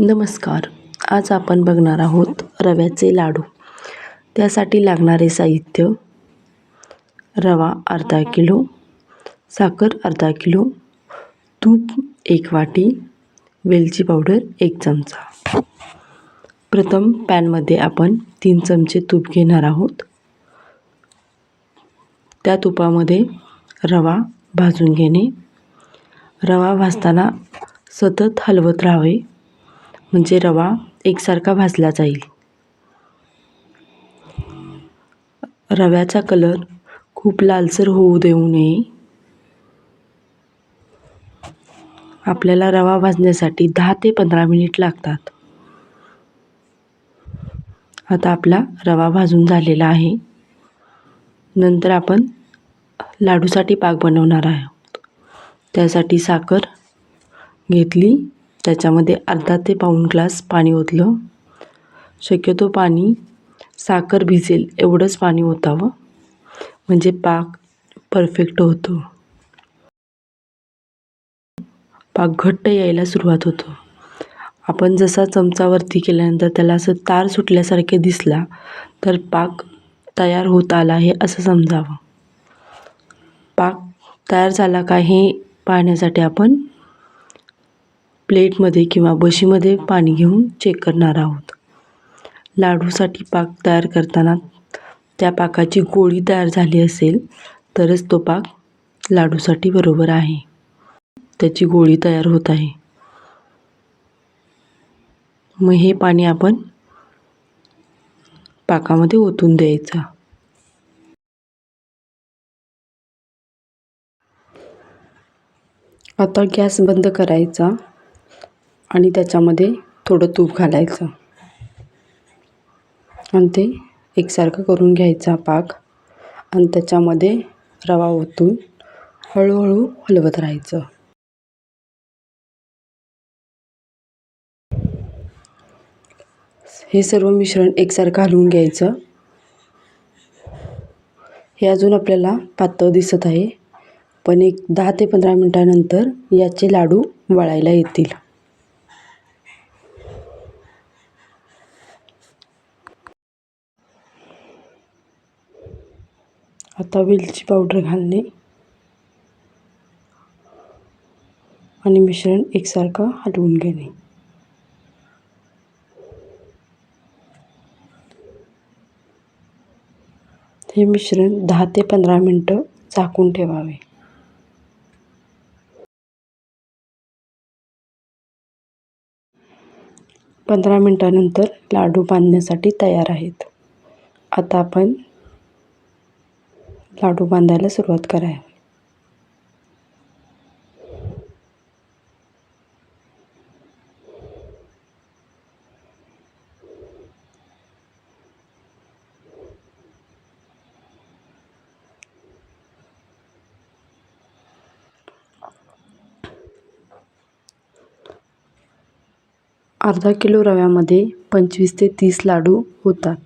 नमस्कार. आज आपण बघणार आहोत रव्याचे लाडू. त्यासाठी लागणारे साहित्य रवा अर्धा किलो साखर अर्धा किलो तूप एक वाटी वेलची पावडर एक चमचा. प्रथम पॅनमध्ये आपण तीन चमचे तूप घेणार आहोत. त्या तुपामध्ये रवा भाजून घेणे. रवा भाजताना सतत हलवत राहावे. म्हणजे रवा एकसारखा भाजला जाईल. रव्याचा कलर खूप लालसर होऊ देऊ नये. आपल्याला रवा भाजण्यासाठी दहा ते पंधरा मिनिट लागतात. आता आपला रवा भाजून झालेला आहे. नंतर आपण लाडूसाठी पाक बनवणार आहोत. त्यासाठी साखर घेतली. त्याच्यामध्ये अर्धा ते पाऊण ग्लास पाणी ओतलं. शक्यतो पाणी साखर भिजेल एवढंच पाणी ओतावं. म्हणजे पाक परफेक्ट होतो. पाक घट्ट यायला सुरुवात होतो. आपण जसा चमचावरती केल्यानंतर त्याला असं तार सुटल्यासारखे दिसला तर पाक तयार होत आला आहे असं समजावं. पाक तयार झाला का हे पाहण्यासाठी आपण प्लेटमध्ये किंवा बशीमध्ये पाणी घेऊन चेक करणार आहोत. लाडूसाठी पाक तयार करताना त्या पाकाची गोळी तयार झाली असेल तरच तो पाक लाडूसाठी बरोबर आहे. त्याची गोळी तयार होत आहे. मग हे पाणी आपण पाकामध्ये ओतून द्यायचं. आता गॅस बंद करायचा. आणि त्याच्यामध्ये थोडं तूप घालायचं. आणि ते एकसारखं करून घ्यायचा पाक. आणि त्याच्यामध्ये रवा ओतून हळूहळू हलवत राहायचं. हे सर्व मिश्रण एकसारखं हलवून घ्यायचं. हे अजून आपल्याला पातळ दिसत आहे. पण एक दहा ते पंधरा मिनटानंतर याचे लाडू वळायला येतील. आता वेलची पावडर घालणे. आणि मिश्रण एकसारखं हलवून घेणे. हे मिश्रण दहा ते पंधरा मिनटं झाकून ठेवावे. पंधरा मिनटानंतर लाडू बांधण्यासाठी तयार आहेत. आता आपण लाडू बांधायला सुरुवात करावी अर्धा किलो रव्यामध्ये पंचवीस ते तीस लाडू होतात.